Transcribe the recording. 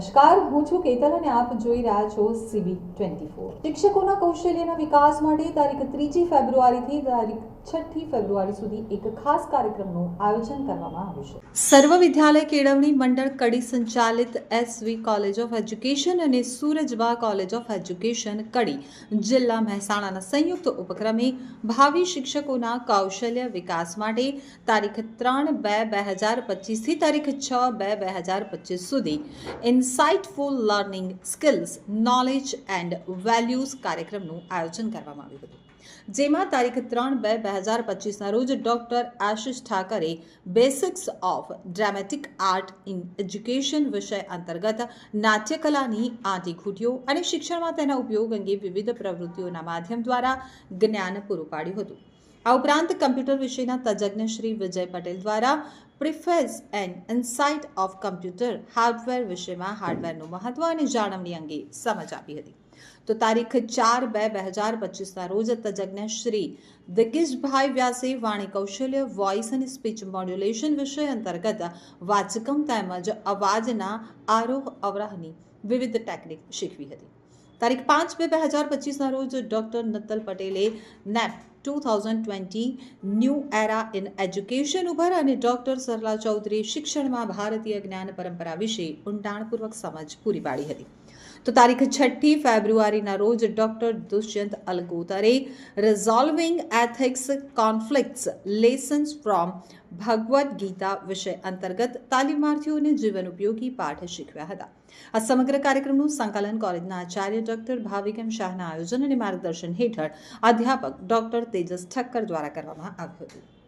નમસ્કાર, હું છું કેતલ અને આપ જોઈ રહ્યા છો સીબી ટ્વેન્ટી ફોર શિક્ષકોના કૌશલ્યના વિકાસ માટે તારીખ ત્રીજી ફેબ્રુઆરીથી તારીખ છઠ્ઠી ફેબ્રુઆરી સુધી એક ખાસ કાર્યક્રમનું આયોજન કરવામાં આવ્યું છે. સર્વ વિદ્યાલય કેળવણી મંડળ કડી સંચાલિત એસવી કોલેજ ઓફ એજ્યુકેશન અને Surajba college of education Kadi જિલ્લા મહેસાણાના સંયુક્ત ઉપક્રમે ભાવિ શિક્ષકોના કૌશલ્ય વિકાસ માટે તારીખ ત્રણ બે બે હજાર પચીસથી તારીખ છ બે બે હજાર પચીસ સુધી. Insightful learning skills knowledge and values કાર્યક્રમનું આયોજન કરવામાં આવ્યું હતું. જેમાં તારીખ ત્રણ બે બે હજાર પચીસના રોજ doctor Ashish Thakare basics of dramatic art in education વિષય અંતર્ગત નાટ્યકલાની આંટીઘૂંટીઓ અને શિક્ષણમાં તેના ઉપયોગ અંગે વિવિધ પ્રવૃત્તિઓના માધ્યમ દ્વારા જ્ઞાન પૂરું પાડ્યું હતું. આ ઉપરાંત કમ્પ્યુટર વિષયના તજજ્ઞ શ્રી વિજય પટેલ દ્વારા preface and insight of computer, hardware વિષયમાં હાર્ડવેરનું મહત્વ અને જાળવણી અંગે સમજ આપી હતી. તો તારીખ ચાર બે બે હજાર પચીસના રોજ તજજ્ઞ શ્રી દિગ્ગજભાઈ વ્યાસે વાણી કૌશલ્ય વોઇસ અને સ્પીચ મોડ્યુલેશન વિષય અંતર્ગત વાચકમ તેમજ અવાજના આરોહ અવરાહની વિવિધ ટેકનિક શીખવી હતી. તારીખ પાંચ બે બે હજાર પચીસના રોજ ડૉક્ટર નતલ પટેલે NEP two thousand twenty new era in education ઉપર અને ડૉક્ટર સરલા ચૌધરી શિક્ષણમાં ભારતીય જ્ઞાન પરંપરા વિશે ઊંડાણપૂર્વક સમજ પૂરી પાડી હતી. તો તારીખ છઠ્ઠી ફેબ્રુઆરીના રોજ doctor Dushyant અલગોતરે resolving ethics conflicts lessons from Bhagavad Gita વિષય અંતર્ગત તાલીમાર્થીઓને જીવન ઉપયોગી પાઠ શીખવ્યા હતા. આ સમગ્ર કાર્યક્રમનું સંકલન કોલેજના આચાર્ય ડોક્ટર ભાવિકમ શાહના આયોજન અને માર્ગદર્શન હેઠળ અધ્યાપક ડોક્ટર તેજસ ઠક્કર દ્વારા કરવામાં આવ્યું હતું.